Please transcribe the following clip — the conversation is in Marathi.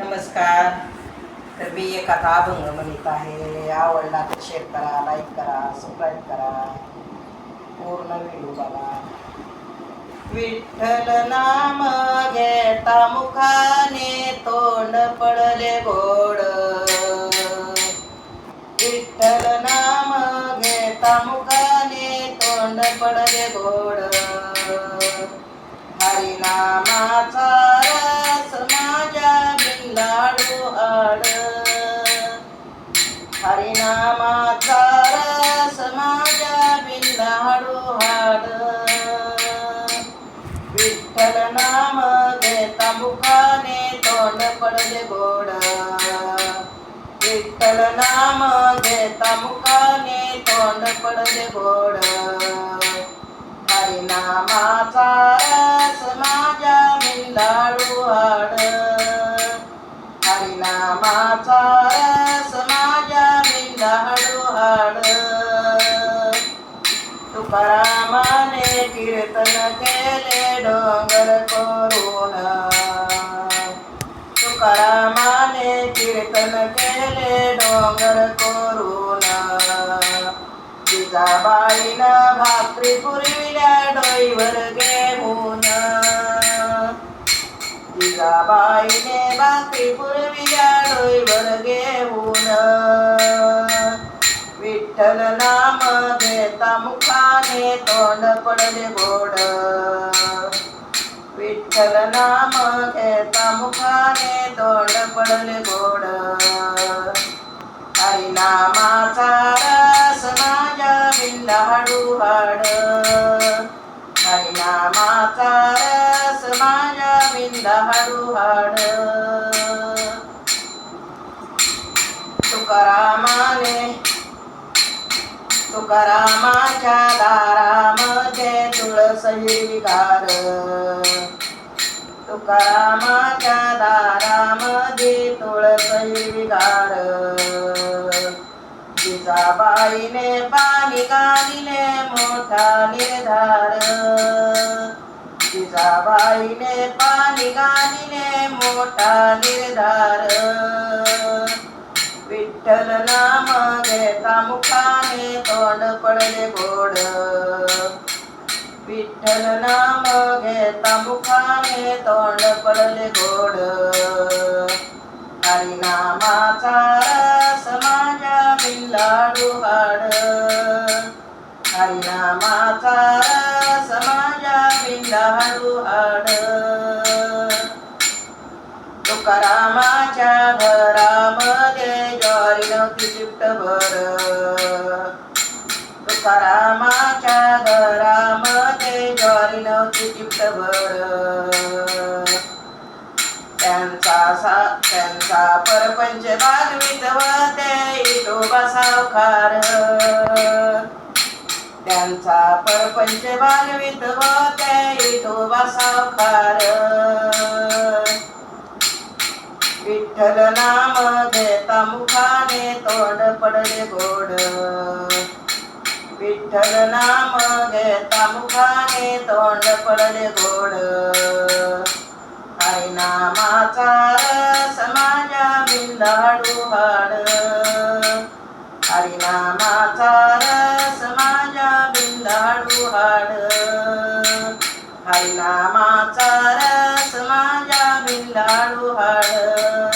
नमस्कार. तर मी एक आता अभंग म्हणत आहे. आवडला तर शेअर करा लाईक करा सबस्क्राईब करा. पूर्ण व्हिडिओ बघा. विठ्ठल नाम घेता मुखाने तोंड पडले गोड. विठ्ठल नाम घेता मुखाने तोंड पडले गोड. हरिनामाचा बिंदाडू आड. हरिनामाचा रस माझ्या बिंदाडू हाड. विठ्ठल नाम घेता मुखाने तोंड पडले गोड. विठ्ठल नाम घेता मुखाने तोंड पडले गोड. हरिनामाचा रस माझ्या बिंदाडू हाड. हरिनामाचा रस माझ्या बिंदाडू हळूहळ. तुकारामाने कीर्तन केले डोंगर करून. तुकारामाने कीर्तन केले डोंगर करून. जिजाबाईनं भाकरी पुरविल्या डोईवर घेऊन. जिजाबाईने भाकरी पुरविल्या डोईवर घेऊन विठ्ठल नाम घेता मुखाने तोंड पडले गोड. विठ्ठल नाम घेता मुखाने तोंड पडले गोड. हरिनामाचा रस माझ्या हाडू हाड हरिनामाचा रस माझ्या बिंदाडू हाड तुकारामाने तुकारामाच्या दारामध्ये तुळस गार तुकारामाच्या दारामध्ये तुळस हिरवीगार जिजाबाईने पाणी गालिले मोठा निर्धार. जिजाबाईने पाणी गालिले मोठा निर्धार. विठ्ठल नाम घेता मुखाने तोंड पडले गोड. विठ्ठल नाम घेता मुखाने तोंड पडले गोड. हरिनामाचा रस माझ्या बिल्लाडू हाड. हरिनामाचा रस माझ्या बिल्लाडू हाड. तुकारामाच्या नव्हती तुकारामाच्या घरामध्ये ज्वारी नव्हती चिपटभर त्यांचा सा त्यांचा परपंच भागवित ते इटोबा सावकार त्यांचा परपंच भागवित ते इटोबा सावकार विठ्ठल नाम देता मुखाने तोंड पडले गोड. विठ्ठल नाम घेता मुखाने तोंड पडले गोड. हरिनामाचा रस माझ्या बिंदाडू हाड. हरिनामाचा रस माझ्या बिंदाडू हाड. हरिनामाचा रस माझ्या लाडू हाड.